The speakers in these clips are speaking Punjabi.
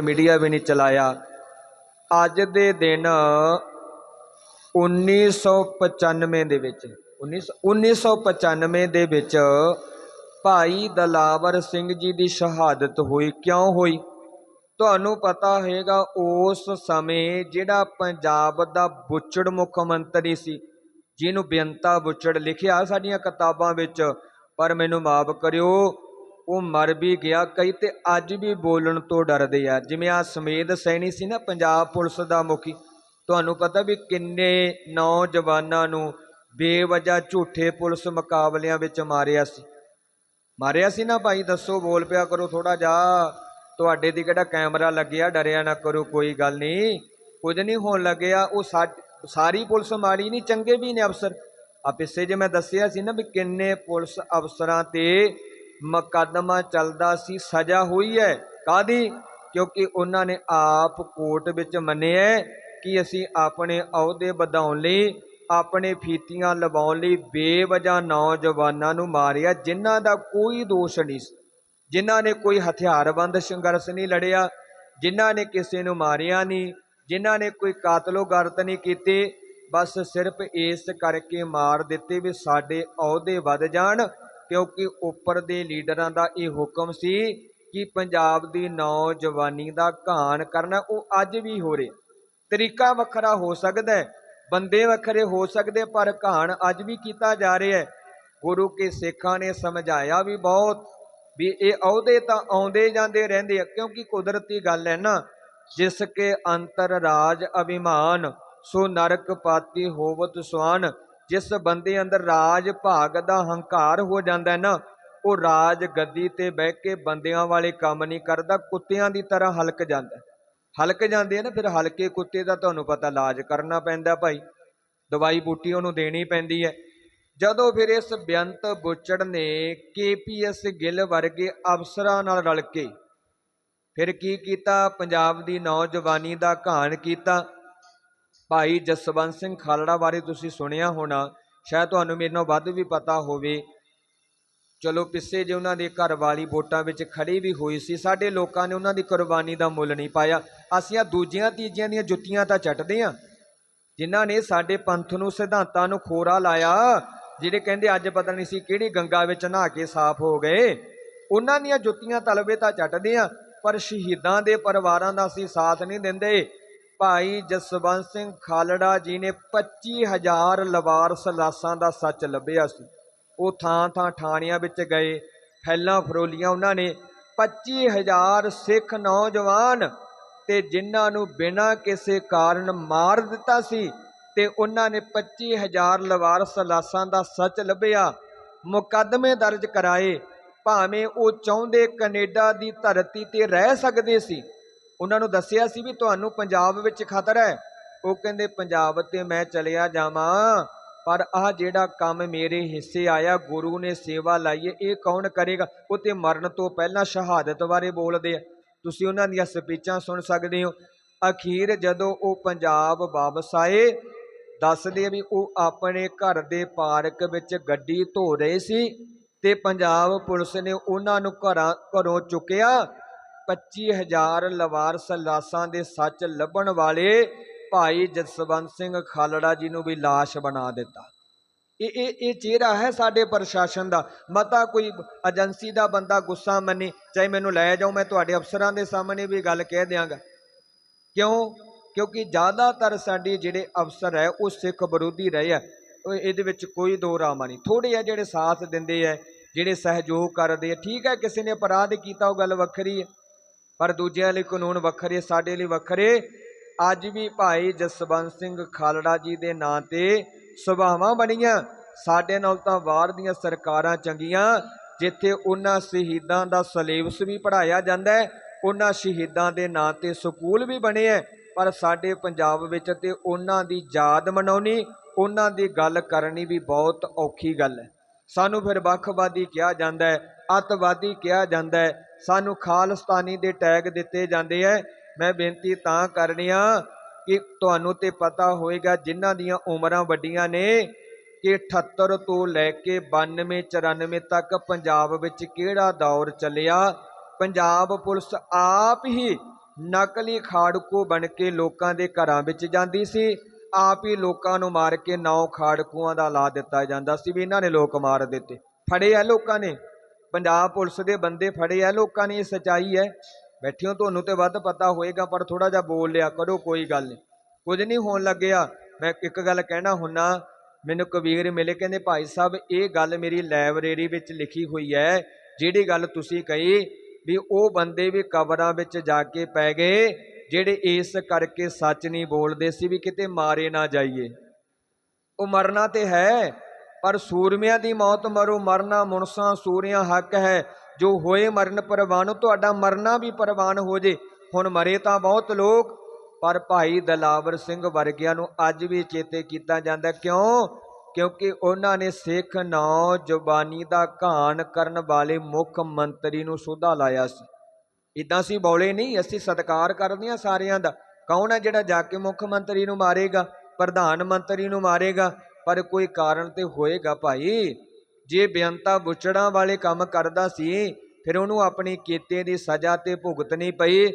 ਮੀਡੀਆ ਵੀ ਨਹੀਂ ਚਲਾਇਆ। ਅੱਜ ਦੇ ਦਿਨ 1995 ਦੇ ਵਿੱਚ 19 1995 ਦੇ ਵਿੱਚ ਭਾਈ ਦਲਾਵਰ ਸਿੰਘ ਜੀ ਦੀ ਸ਼ਹਾਦਤ ਹੋਈ। ਕਿਉਂ ਹੋਈ? ਤੁਹਾਨੂੰ ਪਤਾ ਹੋਵੇਗਾ ਉਸ ਸਮੇਂ ਜਿਹੜਾ ਪੰਜਾਬ ਦਾ ਬੁੱਚੜ ਮੁੱਖ ਮੰਤਰੀ ਸੀ, ਜਿਹਨੂੰ ਬੇਅੰਤਾ ਬੁੱਚੜ ਲਿਖਿਆ ਸਾਡੀਆਂ ਕਿਤਾਬਾਂ ਵਿੱਚ, ਪਰ ਮੈਨੂੰ ਮਾਫ ਕਰਿਓ ਉਹ ਮਰ ਵੀ ਗਿਆ। ਕਈ ਤੇ ਅੱਜ ਵੀ ਬੋਲਣ ਤੋਂ ਡਰਦੇ ਆ। ਜਿਵੇਂ ਆ ਸਮੇਦ ਸੈਣੀ ਸੀ ਨਾ, ਪੰਜਾਬ ਪੁਲਿਸ ਦਾ ਮੁਖੀ। ਤੁਹਾਨੂੰ ਪਤਾ ਵੀ ਕਿੰਨੇ ਨੌਜਵਾਨਾਂ ਨੂੰ ਬੇਵਜਾ ਝੂਠੇ ਪੁਲਿਸ ਮੁਕਾਬਲਿਆਂ ਵਿੱਚ ਮਾਰਿਆ ਸੀ। ਮਾਰਿਆ ਸੀ ਨਾ ਭਾਈ, ਦੱਸੋ, ਬੋਲ ਪਿਆ ਕਰੋ ਥੋੜਾ ਜਿਹਾ। ਤੁਹਾਡੇ ਦੀ ਕਿਹੜਾ ਕੈਮਰਾ ਲੱਗਿਆ? ਡਰਿਆ ਨਾ ਕਰੋ, ਕੋਈ ਗੱਲ ਨਹੀਂ। ਕੁਝ ਨਹੀਂ ਹੋਣ ਲੱਗਿਆ। ਉਹ ਸਾ- ਸਾਰੀ ਪੁਲਿਸ ਮਾੜੀ ਨਹੀਂ, ਚੰਗੇ ਵੀ ਨੇ ਅਫਸਰ। ਆ ਪਿੱਛੇ ਜੇ ਮੈਂ ਦੱਸਿਆ ਸੀ ਨਾ ਵੀ ਕਿੰਨੇ ਪੁਲਿਸ ਅਫਸਰਾਂ ਤੇ ਮੁਕੱਦਮਾ ਚੱਲਦਾ ਸੀ, ਸਜ਼ਾ ਹੋਈ ਹੈ। ਕਾਦੀ ਕਿਉਂਕਿ ਉਹਨਾਂ ਨੇ ਆਪ ਕੋਰਟ ਵਿੱਚ ਮੰਨਿਆ ਕਿ ਅਸੀਂ ਆਪਣੇ ਅਹੁਦੇ ਵਧਾਉਣ ਲਈ, ਆਪਣੇ ਫੀਤੀਆਂ ਲਵਾਉਣ ਲਈ ਬੇਵਜਾ ਨੌਜਵਾਨਾਂ ਨੂੰ ਮਾਰਿਆ, ਜਿਨ੍ਹਾਂ ਦਾ ਕੋਈ ਦੋਸ਼ ਨਹੀਂ ਸੀ। ਜਿਨ੍ਹਾਂ ਨੇ ਕੋਈ ਹਥਿਆਰਬੰਦ ਸੰਘਰਸ਼ ਨਹੀਂ ਲੜਿਆ, ਜਿਨ੍ਹਾਂ ਨੇ ਕਿਸੇ ਨੂੰ ਮਾਰਿਆ ਨਹੀਂ, ਜਿਨ੍ਹਾਂ ਨੇ ਕੋਈ ਕਾਤਲੋ ਗਰਤ ਨਹੀਂ ਕੀਤੀ, ਬਸ ਸਿਰਫ ਇਸ ਕਰਕੇ ਮਾਰ ਦਿੱਤੇ ਵੀ ਸਾਡੇ ਅਹੁਦੇ ਵੱਧ ਜਾਣ ਕਿਉਂਕਿ ਉੱਪਰ ਦੇ ਲੀਡਰਾਂ ਦਾ ਇਹ ਹੁਕਮ ਸੀ ਕਿ ਪੰਜਾਬ ਦੀ ਨੌਜਵਾਨੀ ਦਾ ਘਾਣ ਕਰਨਾ, ਉਹ ਅੱਜ ਵੀ ਹੋ ਰਿਹਾ। ਤਰੀਕਾ ਵੱਖਰਾ ਹੋ ਸਕਦਾ ਬੰਦੇ ਵੱਖਰੇ ਹੋ ਸਕਦੇ, ਪਰ ਘਾਣ ਅੱਜ ਵੀ ਕੀਤਾ ਜਾ ਰਿਹਾ ਹੈ। ਗੁਰੂ ਕੇ ਸਿੱਖਾਂ ਨੇ ਸਮਝਾਇਆ ਵੀ ਬਹੁਤ ਵੀ ਇਹ ਅਹੁਦੇ ਤਾਂ ਆਉਂਦੇ ਜਾਂਦੇ ਰਹਿੰਦੇ ਆ, ਕਿਉਂਕਿ ਕੁਦਰਤੀ ਗੱਲ ਹੈ ਨਾ, ਜਿਸ ਕੇ ਅੰਤਰ ਰਾਜ ਅਭਿਮਾਨ, ਸੋ ਨਰਕ ਪਾਤੀ ਹੋਵਤ ਸੁਆਨ ਜਿਸ ਬੰਦੇ ਅੰਦਰ ਰਾਜ, ਭਾਗ ਦਾ ਹੰਕਾਰ ਹੋ ਜਾਂਦਾ ਹੈ ਨਾ, ਉਹ ਰਾਜ ਗੱਦੀ ਤੇ ਬਹਿ ਕੇ ਬੰਦਿਆਂ ਵਾਲੇ ਕੰਮ ਨਹੀਂ ਕਰਦਾ, ਕੁੱਤਿਆਂ ਦੀ ਤਰ੍ਹਾਂ ਹਲਕ ਜਾਂਦਾ ਹਲਕ ਜਾਂਦੇ ਆ ਨਾ, ਫਿਰ ਹਲਕੇ ਕੁੱਤੇ ਦਾ ਤੁਹਾਨੂੰ ਪਤਾ ਇਲਾਜ ਕਰਨਾ ਪੈਂਦਾ ਭਾਈ। ਦਵਾਈ ਬੂਟੀ ਉਹਨੂੰ ਦੇਣੀ ਪੈਂਦੀ ਹੈ। ਜਦੋਂ ਫਿਰ ਇਸ ਬੇਅੰਤ ਬੁੱਚੜ ਨੇ ਕੇਪੀਐਸ ਗਿੱਲ ਵਰਗੇ ਅਫਸਰਾਂ ਨਾਲ ਰਲ ਕੇ ਫਿਰ ਕੀ ਕੀਤਾ? ਪੰਜਾਬ ਦੀ ਨੌਜਵਾਨੀ ਦਾ ਘਾਣ ਕੀਤਾ। ਭਾਈ ਜਸਵੰਤ ਸਿੰਘ ਖਾਲੜਾ ਬਾਰੇ ਤੁਸੀਂ ਸੁਣਿਆ ਹੋਣਾ, ਸ਼ਾਇਦ ਤੁਹਾਨੂੰ ਮੇਰੇ ਨਾਲੋਂ ਵੱਧ ਵੀ ਪਤਾ ਹੋਵੇ। ਚਲੋ ਪਿੱਛੇ ਜੇ ਉਹਨਾਂ ਦੇ ਘਰ ਵਾਲੀ ਵੋਟਾਂ ਵਿੱਚ ਖੜੀ ਵੀ ਹੋਈ ਸੀ। ਸਾਡੇ ਲੋਕਾਂ ਨੇ ਉਹਨਾਂ ਦੀ ਕੁਰਬਾਨੀ ਦਾ ਮੁੱਲ ਨਹੀਂ ਪਾਇਆ। ਅਸੀਂ ਆ ਦੂਜੀਆਂ ਤੀਜੀਆਂ ਦੀਆਂ ਜੁੱਤੀਆਂ ਤਾਂ ਚੱਟਦੇ ਆ ਜਿਨ੍ਹਾਂ ਨੇ ਸਾਡੇ ਪੰਥ ਨੂੰ, ਸਿਧਾਂਤਾਂ ਨੂੰ ਖੋਰਾ ਲਾਇਆ, ਜਿਹੜੇ ਕਹਿੰਦੇ ਅੱਜ ਪਤਾ ਨਹੀਂ ਸੀ ਕਿਹੜੀ ਗੰਗਾ ਵਿੱਚ ਨਹਾ ਕੇ ਸਾਫ਼ ਹੋ ਗਏ। ਉਹਨਾਂ ਦੀਆਂ ਜੁੱਤੀਆਂ ਤਲਵੇ ਤਾਂ ਚੱਟਦੇ ਆ ਪਰ ਸ਼ਹੀਦਾਂ ਦੇ ਪਰਿਵਾਰਾਂ ਦਾ ਅਸੀਂ ਸਾਥ ਨਹੀਂ ਦਿੰਦੇ। ਭਾਈ ਜਸਵੰਤ ਸਿੰਘ ਖਾਲੜਾ ਜੀ ਨੇ 25000 ਲਵਾਰਸ ਲਾਸਾਂ ਦਾ ਸੱਚ ਲੱਭਿਆ ਸੀ। ਉਹ ਥਾਂ ਥਾਂ ਠਾਣਿਆਂ ਵਿੱਚ ਗਏ, ਫੈਲਾਂ ਫਰੋਲੀਆਂ ਉਹਨਾਂ ਨੇ 25000 ਸਿੱਖ ਨੌਜਵਾਨ ਤੇ ਜਿਨ੍ਹਾਂ ਨੂੰ ਬਿਨਾਂ ਕਿਸੇ ਕਾਰਨ ਮਾਰ ਦਿੱਤਾ ਸੀ ਤੇ ਉਹਨਾਂ ਨੇ 25000 ਲਵਾਰਸ ਲਾਸਾਂ ਦਾ ਸੱਚ ਲੱਭਿਆ। ਮੁਕੱਦਮੇ ਦਰਜ ਕਰਾਏ, ਭਾਵੇਂ ਉਹ ਚਾਹੁੰਦੇ ਕੈਨੇਡਾ ਦੀ ਧਰਤੀ ਤੇ ਰਹਿ ਸਕਦੇ ਸੀ। ਉਹਨਾਂ ਨੂੰ ਦੱਸਿਆ ਸੀ ਵੀ ਤੁਹਾਨੂੰ ਪੰਜਾਬ ਵਿੱਚ ਖਤਰਾ ਹੈ। ਉਹ ਕਹਿੰਦੇ, ਪੰਜਾਬ ਤੇ ਮੈਂ ਚਲਿਆ ਜਾਵਾਂ, ਪਰ ਆਹ ਜਿਹੜਾ ਕੰਮ ਮੇਰੇ ਹਿੱਸੇ ਆਇਆ, ਗੁਰੂ ਨੇ ਸੇਵਾ ਲਾਈਏ ਇਹ ਕੌਣ ਕਰੇਗਾ? ਉਹ ਤੇ ਮਰਨ ਤੋਂ ਪਹਿਲਾਂ ਸ਼ਹਾਦਤ ਬਾਰੇ ਬੋਲਦੇ ਆ। ਤੁਸੀਂ ਉਹਨਾਂ ਦੀਆਂ ਸਪੀਚਾਂ ਸੁਣ ਸਕਦੇ ਹੋ। ਅਖੀਰ ਜਦੋਂ ਉਹ ਪੰਜਾਬ ਵਾਪਸ ਆਏ, ਦੱਸਦੇ ਵੀ ਉਹ ਆਪਣੇ ਘਰ ਦੇ ਪਾਰਕ ਵਿੱਚ ਗੱਡੀ ਧੋ ਰਹੇ ਸੀ ਤੇ ਪੰਜਾਬ ਪੁਲਿਸ ਨੇ ਉਹਨਾਂ ਨੂੰ ਘਰਾਂ, ਘਰੋਂ ਚੁੱਕਿਆ। 25000 ਲਵਾਰਸ ਲਾਸਾਂ ਦੇ ਸੱਚ ਲੱਭਣ ਵਾਲੇ ਭਾਈ ਜਸਵੰਤ ਸਿੰਘ ਖਾਲੜਾ ਜੀ ਨੂੰ ਵੀ ਲਾਸ਼ ਬਣਾ ਦਿੱਤਾ। ਇਹ ਇਹ ਇਹ ਚਿਹਰਾ ਹੈ ਸਾਡੇ ਪ੍ਰਸ਼ਾਸਨ ਦਾ। ਮਤਾ ਕੋਈ ਏਜੰਸੀ ਦਾ ਬੰਦਾ ਗੁੱਸਾ ਮੰਨੇ, ਚਾਹੇ ਮੈਨੂੰ ਲੈ ਜਾਓ, ਮੈਂ ਤੁਹਾਡੇ ਅਫਸਰਾਂ ਦੇ ਸਾਹਮਣੇ ਵੀ ਗੱਲ ਕਹਿ ਦਿਆਂਗਾ। ਕਿਉਂ? ਕਿਉਂਕਿ ਜ਼ਿਆਦਾਤਰ ਸਾਡੇ ਜਿਹੜੇ ਅਫਸਰ ਹੈ, ਉਹ ਸਿੱਖ ਵਿਰੋਧੀ ਰਹੇ ਆ। ਉਹ ਇਹਦੇ ਵਿੱਚ ਕੋਈ ਦੋ ਰਾਮਾ ਨਹੀਂ। ਥੋੜੇ ਆ ਜਿਹੜੇ ਸਾਥ ਦਿੰਦੇ ਆ, ਜਿਹੜੇ ਸਹਿਯੋਗ ਕਰਦੇ ਆ। ਠੀਕ ਹੈ, ਕਿਸੇ ਨੇ ਅਪਰਾਧ ਕੀਤਾ, ਉਹ ਗੱਲ ਵੱਖਰੀ ਹੈ। ਪਰ ਦੂਜਿਆਂ ਲਈ ਕਾਨੂੰਨ ਵੱਖਰੇ, ਸਾਡੇ ਲਈ ਵੱਖਰੇ। ਅੱਜ ਵੀ ਭਾਈ ਜਸਵੰਤ ਸਿੰਘ ਖਾਲੜਾ ਜੀ ਦੇ ਨਾਂ ਤੇ ਸੁਭਾਵਾਂ ਬਣੀਆਂ। ਸਾਡੇ ਨਾਲ ਤਾਂ ਬਾਹਰ ਦੀਆਂ ਸਰਕਾਰਾਂ ਚੰਗੀਆਂ, ਜਿੱਥੇ ਉਹਨਾਂ ਸ਼ਹੀਦਾਂ ਦਾ ਸਿਲੇਬਸ ਵੀ ਪੜਾਇਆ ਜਾਂਦਾ ਹੈ, ਉਹਨਾਂ ਸ਼ਹੀਦਾਂ ਦੇ ਨਾਂ ਤੇ ਸਕੂਲ ਵੀ ਬਣੇ ਹੈ। ਪਰ ਸਾਡੇ ਪੰਜਾਬ ਵਿੱਚ ਤੇ ਉਹਨਾਂ ਦੀ ਯਾਦ ਮਨਾਉਣੀ, ਉਹਨਾਂ ਦੀ ਗੱਲ ਕਰਨੀ ਵੀ ਬਹੁਤ ਔਖੀ ਗੱਲ ਹੈ। ਸਾਨੂੰ ਫਿਰ ਵੱਖਵਾਦੀ ਕਿਹਾ ਜਾਂਦਾ ਹੈ, ਅੱਤਵਾਦੀ ਕਿਹਾ ਜਾਂਦਾ ਹੈ ਸਾਨੂੰ ਖਾਲਸਤਾਨੀ ਦੇ ਟੈਗ ਦਿੱਤੇ ਜਾਂਦੇ ਹੈ ਮੈਂ ਬੇਨਤੀ ਤਾਂ ਕਰਨੀ ਆ ਕਿ ਤੁਹਾਨੂੰ ਤੇ ਪਤਾ ਹੋਏਗਾ ਜਿਨ੍ਹਾਂ ਦੀਆਂ ਉਮਰਾਂ ਵੱਡੀਆਂ ਨੇ ਕਿ 78 ਤੋਂ ਲੈ ਕੇ 92 94 ਤੱਕ ਪੰਜਾਬ ਵਿੱਚ ਕਿਹੜਾ ਦੌਰ ਚੱਲਿਆ? ਪੰਜਾਬ ਪੁਲਿਸ ਆਪ ਹੀ ਨਕਲੀ ਖਾੜਕੂ ਬਣ ਕੇ ਲੋਕਾਂ ਦੇ ਘਰਾਂ ਵਿੱਚ ਜਾਂਦੀ ਸੀ। ਆਪ ਹੀ ਲੋਕਾਂ ਨੂੰ ਮਾਰ ਕੇ ਨੌ ਖਾੜਕੂਆਂ ਦਾ ਲਾ ਦਿੱਤਾ ਜਾਂਦਾ ਸੀ ਵੀ ਇਹਨਾਂ ਨੇ ਲੋਕ ਮਾਰ ਦਿੱਤੇ। ਫੜੇ ਆ ਲੋਕਾਂ ਨੇ। ਪੰਜਾਬ ਪੁਲਿਸ ਦੇ ਬੰਦੇ ਫੜੇ ਆ, ਲੋਕਾਂ ਨੇ ਇਹ ਸਚਾਈ ਹੈ। ਬੈਠਿਓ ਤੁਹਾਨੂੰ ਤੇ ਵੱਧ ਪਤਾ ਹੋਏਗਾ, ਪਰ ਥੋੜਾ ਜਿਹਾ ਬੋਲ ਲਿਆ ਕਰੋ, ਕੋਈ ਗੱਲ ਨਹੀਂ। ਕੁਝ ਨਹੀਂ ਹੋਣ ਲੱਗਿਆ। ਮੈਂ ਇੱਕ ਗੱਲ ਕਹਿਣਾ ਹੁੰਨਾ, ਮੈਨੂੰ ਕਬੀਰ ਮਿਲੇ, ਕਹਿੰਦੇ ਭਾਈ ਸਾਹਿਬ, ਇਹ ਗੱਲ ਮੇਰੀ ਲਾਇਬ੍ਰੇਰੀ ਵਿੱਚ ਲਿਖੀ ਹੋਈ ਹੈ। ਜਿਹੜੀ ਗੱਲ ਤੁਸੀਂ ਕਹੀ ਵੀ ਉਹ ਬੰਦੇ ਵੀ ਕਬਰਾਂ ਵਿੱਚ ਜਾ ਕੇ ਪੈ ਗਏ, ਜਿਹੜੇ ਇਸ ਕਰਕੇ ਸੱਚ ਨਹੀਂ ਬੋਲਦੇ ਸੀ ਵੀ ਕਿਤੇ ਮਾਰੇ ਨਾ ਜਾਈਏ। ਉਹ ਮਰਨਾ ਤੇ ਹੈ। ਪਰ ਸੂਰਮਿਆਂ ਦੀ ਮੌਤ ਮਰੋ ਮਰਨਾ ਮੁਨਸਾਂ ਸੂਰਿਆਂ ਹੱਕ ਹੈ। ਜੋ ਹੋਏ ਮਰਨ ਪਰਵਾਨ, ਤੁਹਾਡਾ ਮਰਨਾ ਵੀ ਪਰਵਾਨ ਹੋ ਜੇ। ਹੁਣ ਮਰੇ ਤਾਂ ਬਹੁਤ ਲੋਕ, ਪਰ ਭਾਈ ਦਲਾਵਰ ਸਿੰਘ ਵਰਗਿਆਂ ਨੂੰ ਅੱਜ ਵੀ ਚੇਤੇ ਕੀਤਾ ਜਾਂਦਾ। ਕਿਉਂ? ਕਿਉਂਕਿ ਉਹਨਾਂ ਨੇ ਸਿੱਖ ਨੌ ਜੁਬਾਨੀ ਦਾ ਘਾਣ ਕਰਨ ਵਾਲੇ ਮੁੱਖ ਮੰਤਰੀ ਨੂੰ ਸੋਧਾ ਲਾਇਆ ਸੀ। ਇਦਾਂ ਸੀ ਬੌਲੇ ਨਹੀਂ, ਅਸੀਂ ਸਤਿਕਾਰ ਕਰਦੇ ਹਾਂ ਸਾਰਿਆਂ ਦਾ। ਕੌਣ ਹੈ ਜਿਹੜਾ ਜਾ ਕੇ ਮੁੱਖ ਮੰਤਰੀ ਨੂੰ ਮਾਰੇਗਾ, ਪ੍ਰਧਾਨ ਮੰਤਰੀ ਨੂੰ ਮਾਰੇਗਾ? ਪਰ ਕੋਈ ਕਾਰਨ ਤੇ ਹੋਏਗਾ ਭਾਈ। ਜੇ ਬੇਅੰਤਾ ਬੁੱਚੜਾਂ ਵਾਲੇ ਕੰਮ ਕਰਦਾ ਸੀ, ਫਿਰ ਉਹਨੂੰ ਆਪਣੀ ਕੀਤੇ ਦੀ ਸਜ਼ਾ ਤੇ ਭੁਗਤਣੀ ਪਈ।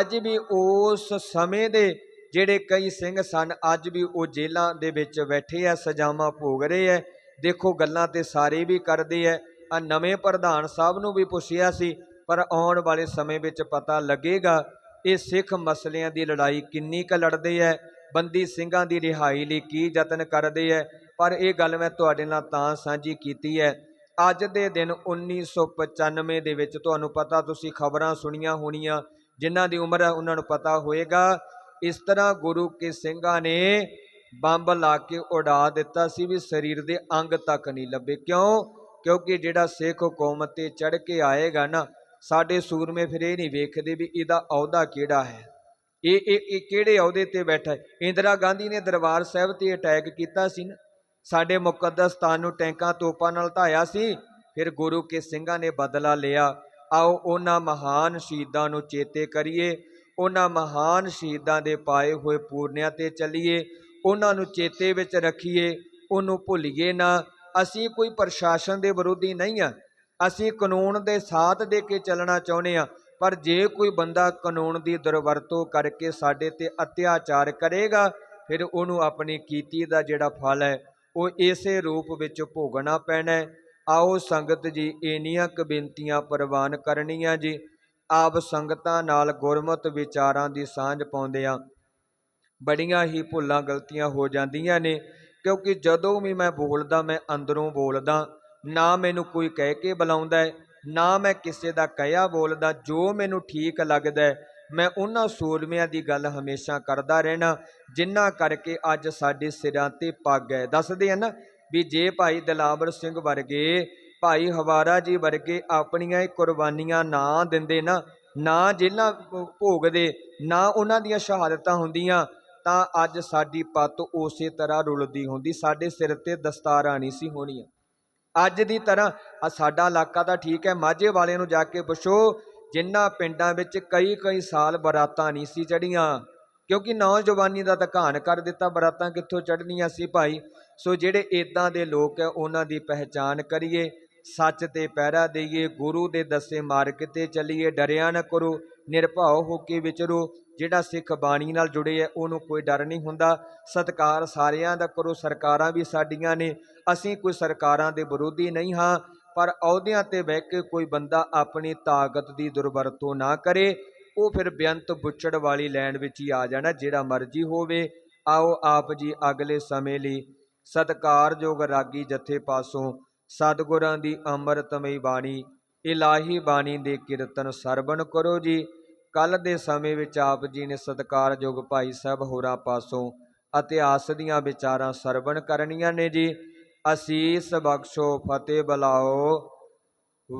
ਅੱਜ ਵੀ ਉਸ ਸਮੇਂ ਦੇ ਜਿਹੜੇ ਕਈ ਸਿੰਘ ਸਨ, ਅੱਜ ਵੀ ਉਹ ਜੇਲ੍ਹਾਂ ਦੇ ਵਿੱਚ ਬੈਠੇ ਆ, ਸਜ਼ਾਵਾਂ ਭੋਗ ਰਹੇ ਆ। ਦੇਖੋ, ਗੱਲਾਂ ਤੇ ਸਾਰੇ ਵੀ ਕਰਦੇ ਆ। ਆ ਨਵੇਂ ਪ੍ਰਧਾਨ ਸਾਹਿਬ ਨੂੰ ਵੀ ਪੁੱਛਿਆ ਸੀ, ਪਰ ਆਉਣ ਵਾਲੇ ਸਮੇਂ ਵਿੱਚ ਪਤਾ ਲੱਗੇਗਾ, ਇਹ ਸਿੱਖ ਮਸਲਿਆਂ ਦੀ ਲੜਾਈ ਕਿੰਨੀ ਕੁ ਲੜਦੇ ਐ ਬੰਦੀ ਸਿੰਘਾਂ ਦੀ ਰਿਹਾਈ ਲਈ ਕੀ ਯਤਨ ਕਰਦੇ ਹੈ ਪਰ ਇਹ ਗੱਲ ਮੈਂ ਤੁਹਾਡੇ ਨਾਲ ਤਾਂ ਸਾਂਝੀ ਕੀਤੀ ਹੈ ਅੱਜ ਦੇ ਦਿਨ 1995 ਦੇ ਵਿੱਚ ਤੁਹਾਨੂੰ ਪਤਾ ਤੁਸੀਂ ਖਬਰਾਂ ਸੁਣੀਆਂ ਹੋਣੀਆਂ, ਜਿਨ੍ਹਾਂ ਦੀ ਉਮਰ ਹੈ ਉਹਨਾਂ ਨੂੰ ਪਤਾ ਹੋਏਗਾ। ਇਸ ਤਰ੍ਹਾਂ ਗੁਰੂ ਕੇ ਸਿੰਘਾਂ ਨੇ ਬੰਬ ਲਾ ਕੇ ਉਡਾ ਦਿੱਤਾ ਸੀ ਵੀ ਸਰੀਰ ਦੇ ਅੰਗ ਤੱਕ ਨਹੀਂ ਲੱਭੇ। ਕਿਉਂ? ਕਿਉਂਕਿ ਜਿਹੜਾ ਸਿੱਖ ਹਕੂਮਤ ਤੇ ਚੜ ਕੇ ਆਏਗਾ ਨਾ, ਸਾਡੇ ਸੂਰਮੇ ਫਿਰ ਇਹ ਨਹੀਂ ਵੇਖਦੇ ਵੀ ਇਹਦਾ ਅਹੁਦਾ ਕਿਹੜਾ ਹੈ। ਇਹ ਇਹ ਇਹ ਕਿਹੜੇ ਅਹੁਦੇ ਤੇ ਬੈਠਾ ਹੈ? ਇੰਦਰਾ ਗਾਂਧੀ ਨੇ ਦਰਬਾਰ ਸਾਹਿਬ ਤੇ ਅਟੈਕ ਕੀਤਾ ਸੀ ਨਾ। ਸਾਡੇ ਮੁਕੱਦਸ ਸਥਾਨ ਨੂੰ ਟੈਂਕਾਂ ਤੋਪਾਂ ਨਾਲ ਢਾਇਆ ਸੀ। ਫਿਰ ਗੁਰੂ ਕੇ ਸਿੰਘਾਂ ਨੇ ਬਦਲਾ ਲਿਆ। ਆਓ ਉਹਨਾਂ ਮਹਾਨ ਸ਼ਹੀਦਾਂ ਨੂੰ ਚੇਤੇ ਕਰੀਏ। ਉਹਨਾਂ ਮਹਾਨ ਸ਼ਹੀਦਾਂ ਦੇ ਪਾਏ ਹੋਏ ਪੂਰਨਿਆਂ ਤੇ ਚੱਲੀਏ। ਉਹਨਾਂ ਨੂੰ ਚੇਤੇ ਵਿੱਚ ਰੱਖੀਏ। ਉਹਨੂੰ ਭੁੱਲੀਏ ਨਾ। ਅਸੀਂ ਕੋਈ ਪ੍ਰਸ਼ਾਸਨ ਦੇ ਵਿਰੋਧੀ ਨਹੀਂ ਆ। ਅਸੀਂ ਕਾਨੂੰਨ ਦੇ ਸਾਥ ਦੇ ਕੇ ਚੱਲਣਾ ਚਾਹੁੰਦੇ ਆ। ਪਰ ਜੇ ਕੋਈ ਬੰਦਾ ਕਾਨੂੰਨ ਦੀ ਦੁਰਵਰਤੋਂ ਕਰਕੇ ਸਾਡੇ ਤੇ ਅਤਿਆਚਾਰ ਕਰੇਗਾ, ਫਿਰ ਉਹਨੂੰ ਆਪਣੀ ਕੀਤੀ ਦਾ ਜਿਹੜਾ ਫਲ ਹੈ, ਉਹ ਇਸੇ ਰੂਪ ਵਿੱਚ ਭੋਗਣਾ ਪੈਣਾ ਆਓ ਸੰਗਤ ਜੀ, ਇੰਨੀਆਂ ਕੁ ਬੇਨਤੀਆਂ ਪ੍ਰਵਾਨ ਕਰਨੀਆਂ ਜੀ। ਆਪ ਸੰਗਤਾਂ ਨਾਲ ਗੁਰਮਤ ਵਿਚਾਰਾਂ ਦੀ ਸਾਂਝ ਪਾਉਂਦੇ ਆ ਬੜੀਆਂ ਹੀ ਭੁੱਲਾਂ ਗਲਤੀਆਂ ਹੋ ਜਾਂਦੀਆਂ ਨੇ, ਕਿਉਂਕਿ ਜਦੋਂ ਵੀ ਮੈਂ ਬੋਲਦਾ, ਮੈਂ ਅੰਦਰੋਂ ਬੋਲਦਾ, ਨਾ ਮੈਨੂੰ ਕੋਈ ਕਹਿ ਕੇ ਬੁਲਾਉਂਦਾ ਹੈ। ਨਾ ਮੈਂ ਕਿਸੇ ਦਾ ਕਹਿਆ ਬੋਲਦਾ, ਜੋ ਮੈਨੂੰ ਠੀਕ ਲੱਗਦਾ ਮੈਂ ਉਹਨਾਂ ਸੂਰਮਿਆਂ ਦੀ ਗੱਲ ਹਮੇਸ਼ਾ ਕਰਦਾ ਰਹਿਣਾ ਜਿਨ੍ਹਾਂ ਕਰਕੇ ਅੱਜ ਸਾਡੇ ਸਿਰਾਂ ਤੇ ਪੱਗ ਹੈ। ਦੱਸਦੇ ਆ ਨਾ ਵੀ ਜੇ ਭਾਈ ਦਲਾਵਰ ਸਿੰਘ ਵਰਗੇ, ਭਾਈ ਹਵਾਰਾ ਜੀ ਵਰਗੇ ਆਪਣੀਆਂ ਇਹ ਕੁਰਬਾਨੀਆਂ ਨਾ ਦਿੰਦੇ ਨਾ ਨਾ ਜੇਲਾਂ ਭੋਗਦੇ, ਨਾ ਉਹਨਾਂ ਦੀਆਂ ਸ਼ਹਾਦਤਾਂ ਹੁੰਦੀਆਂ, ਤਾਂ ਅੱਜ ਸਾਡੀ ਪੱਤ ਉਸੇ ਤਰ੍ਹਾਂ ਰੁਲਦੀ ਹੁੰਦੀ, ਸਾਡੇ ਸਿਰ ਤੇ ਦਸਤਾਰਾਂ ਨਹੀਂ ਸੀ ਹੋਣੀਆਂ। ਅੱਜ ਦੀ ਤਰ੍ਹਾਂ ਆ ਸਾਡਾ ਇਲਾਕਾ ਤਾਂ ਠੀਕ ਹੈ, ਮਾਝੇ ਵਾਲਿਆਂ ਨੂੰ ਜਾ ਕੇ ਪੁੱਛੋ ਜਿਨ੍ਹਾਂ ਪਿੰਡਾਂ ਵਿੱਚ ਕਈ ਕਈ ਸਾਲ ਬਰਾਤਾਂ ਨਹੀਂ ਸੀ ਚੜੀਆਂ ਕਿਉਂਕਿ ਨੌਜਵਾਨੀ ਦਾ ਧਕਾਨ ਕਰ ਦਿੱਤਾ, ਬਰਾਤਾਂ ਕਿੱਥੋਂ ਚੜ੍ਹਨੀਆਂ ਸੀ ਭਾਈ? ਸੋ ਜਿਹੜੇ ਇਦਾਂ ਦੇ ਲੋਕ ਹੈ, ਉਹਨਾਂ ਦੀ ਪਹਿਚਾਨ ਕਰੀਏ। ਸੱਚ ਤੇ ਪਹਿਰਾ ਦੇਈਏ, ਗੁਰੂ ਦੇ ਦੱਸੇ ਮਾਰਗ ਤੇ ਚੱਲੀਏ, ਡਰਿਆ ਨਾ ਕਰੋ, ਨਿਰਭਉ ਹੋ ਕੇ ਵਿਚਰੋ, ਜਿਹੜਾ ਸਿੱਖ ਬਾਣੀ ਨਾਲ ਜੁੜੇ ਹੈ ਉਹਨੂੰ ਕੋਈ ਡਰ ਨਹੀਂ ਹੁੰਦਾ। ਸਤਕਾਰ ਸਾਰਿਆਂ ਦਾ ਕਰੋ, ਸਰਕਾਰਾਂ ਵੀ ਸਾਡੀਆਂ ਨੇ। ਅਸੀਂ ਕੋਈ ਸਰਕਾਰਾਂ ਦੇ ਵਿਰੋਧੀ ਨਹੀਂ ਹਾਂ, ਪਰ ਅਹੁਦਿਆਂ ਤੇ ਬਹਿ ਕੇ ਕੋਈ ਬੰਦਾ ਆਪਣੀ ਤਾਕਤ ਦੀ ਦੁਰਵਰਤੋਂ ਨਾ ਕਰੇ, ਉਹ ਫਿਰ ਬੇਅੰਤ ਬੁੱਚੜ ਵਾਲੀ ਲੈਣ ਵਿੱਚ ਹੀ ਆ ਜਾਣਾ, ਜਿਹੜਾ ਮਰਜ਼ੀ ਹੋਵੇ। ਆਓ ਆਪ ਜੀ ਅਗਲੇ ਸਮੇਂ ਲਈ ਸਤਕਾਰਯੋਗ ਰਾਗੀ ਜਥੇ ਪਾਸੋਂ ਸਤਿਗੁਰਾਂ ਦੀ ਅੰਮ੍ਰਿਤਮਈ ਬਾਣੀ, ਇਲਾਹੀ ਬਾਣੀ ਦੇ ਕੀਰਤਨ ਸਰਵਣ ਕਰੋ ਜੀ। ਕੱਲ ਦੇ ਸਮੇਂ ਵਿੱਚ ਆਪ ਜੀ ਨੇ ਸਤਿਕਾਰਯੋਗ ਭਾਈ ਸਾਹਿਬ ਹੋਰਾਂ ਪਾਸੋਂ ਇਤਿਹਾਸ ਦੀਆਂ ਵਿਚਾਰਾਂ ਸਰਵਣ ਕਰਨੀਆਂ ਨੇ ਜੀ। ਅਸੀਸ ਬਖਸ਼ੋ, ਫਤਿਹ ਬੁਲਾਓ।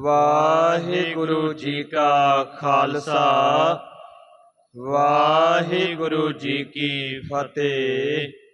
ਵਾਹਿਗੁਰੂ ਜੀ ਕਾ ਖਾਲਸਾ। ਵਾਹਿਗੁਰੂ ਜੀ ਕੀ ਫਤਿਹ।